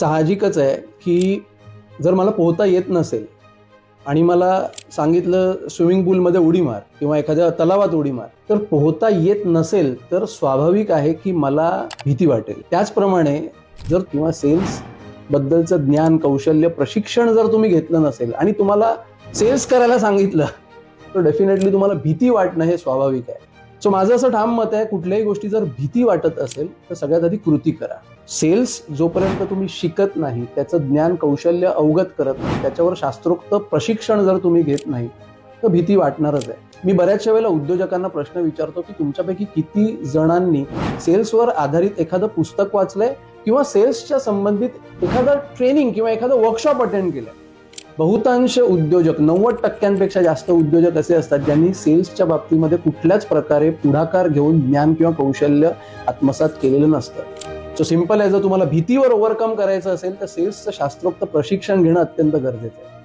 साहजिकच आहे की जर मला पोहता येत नसेल आणि मला सांगितलं स्विमिंग पूलमध्ये उडी मार किंवा एखाद्या तलावात उडी मार तर पोहता येत नसेल तर स्वाभाविक आहे की मला भीती वाटेल. त्याचप्रमाणे जर किंवा सेल्स बद्दलचं ज्ञान कौशल्य प्रशिक्षण जर तुम्ही घेतलं नसेल आणि तुम्हाला सेल्स करायला सांगितलं तर डेफिनेटली तुम्हाला भीती वाटणं हे स्वाभाविक आहे. सो माझं असं ठाम मत आहे कुठल्याही गोष्टी जर भीती वाटत असेल तर सगळ्यात आधी कृती करा. सेल्स जोपर्यंत तुम्ही शिकत नाही त्याचं ज्ञान कौशल्य अवगत करत नाही त्याच्यावर शास्त्रोक्त प्रशिक्षण जर तुम्ही घेत नाही तर भीती वाटणारच आहे. मी बऱ्याचशा वेळेला उद्योजकांना प्रश्न विचारतो की तुमच्यापैकी किती जणांनी सेल्सवर आधारित एखादं पुस्तक वाचलंय किंवा सेल्सच्या संबंधित एखादं ट्रेनिंग किंवा एखादं वर्कशॉप अटेंड केलं बहुतांश उद्योजक नव्वद टक्क्यांपेक्षा जास्त उद्योजक असे असतात ज्यांनी सेल्सच्या बाबतीमध्ये कुठल्याच प्रकारे पुढाकार घेऊन ज्ञान किंवा कौशल्य आत्मसात केलेलं नसतं. सो सिंपल आहे जर तुम्हाला भीतीवर ओव्हरकम करायचं असेल तर सेल्सचं शास्त्रोक्त प्रशिक्षण घेणं अत्यंत गरजेचं आहे.